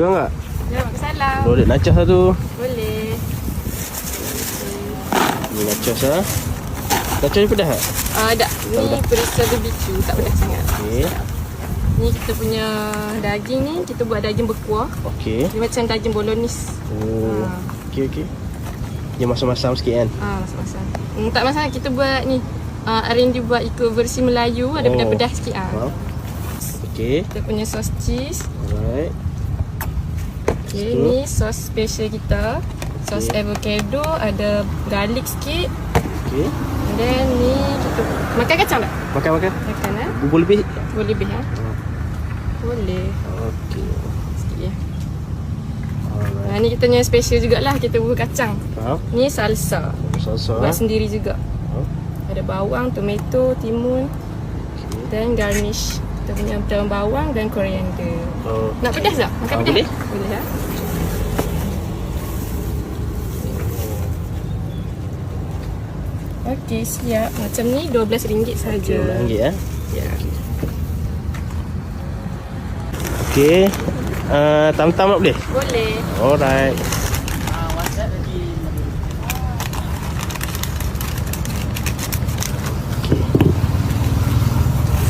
Pegang tak? Ya, salam. Boleh nachos satu. Boleh. Ni nachos ah. Nachos ni pedas tak? Ah, tak. Ni perisa BBQ. Tak pedas sangat. Okey. Ni kita punya daging ni, kita buat daging berkuah. Okey. Dia macam daging bolognese. Oh. Ah. Okey okey. Dia masam-masam sikit kan? Ah, masa-masa. Hmm, tak masalah. Kita buat ni. Uh, R&D buat ikut versi Melayu. Ada Oh. pedas-pedas sikit. Ah. Wow. Okey. Kita punya sos cheese. Alright. Okay, Betul. ni sos special kita. Sos Okay. avocado, ada garlic sikit. Okey. And then ni kita makan kacang tak? Makan makan. Makan ah. Bubur lebih. Boleh lebih ah. Oh. Boleh. Okey. Sikit ya. Alright. Ha, ni kita punya special jugalah kita bubur kacang. Faham? Ni salsa. Salsa. Buat ah. sendiri juga. Oh. Ada bawang, tomato, timun Okey. dan garnish. Kita punya daun bawang dan koriander. Oh. Nak pedas tak? Makan Ah, pedas? boleh. Boleh ha? Okey, siap. Macam ni RM12 saja. RM12 ya. Ya. Okey. Uh, tam-tam tak boleh? Boleh. Alright.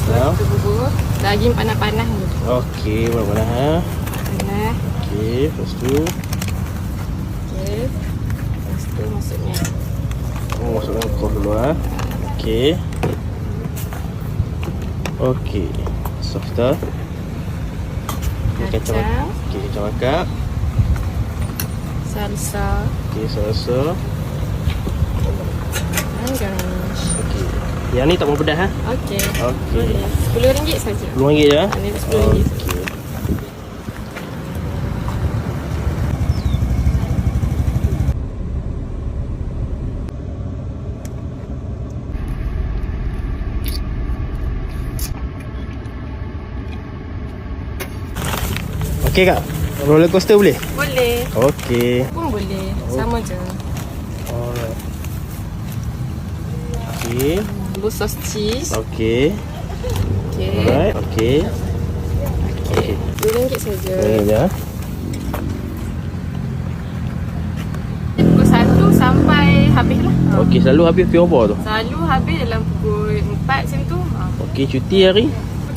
So, Ya. kita bubur. Daging panas-panas ni. Okey, mana-mana ha. Panas. Okey, lepas tu Okey. Lepas tu masuknya. oh, masukkan kos dulu ha. Okey. Okey. Softer. Kacang. Okey, kacang makap. Salsa. Okey, salsa. Dan garnish. Yang ni tak mau pedas ha. Okey. Okey. Boleh. RM10 saja. RM10 je ha. Ha, ni RM10 Okey. Okey kak. Roller coaster boleh? Boleh. Okey. Pun boleh. Sama je. Alright. Okey. Bubur sos cheese. Okey. Okey. Alright. Okey. Okey. RM2 saja. Ini ya. Pukul 1 sampai habis lah. Okey, selalu habis pukul berapa tu? Selalu habis dalam pukul 4 macam tu. Ha. Okey, cuti hari?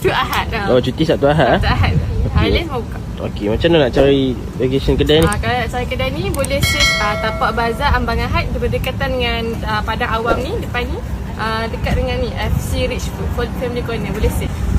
Tu Ahad dah. Oh, cuti Sabtu Ahad. Sabtu ah? Ahad. Okey. Hari Lain semua buka. Okey, macam mana nak cari vacation kedai ni? Ha, kalau nak cari kedai ni boleh search uh, Tapak Bazar Ambangan dia berdekatan dengan uh, Padang Awam ni depan ni uh, dekat dengan ni FC Rich Food Family Corner boleh search.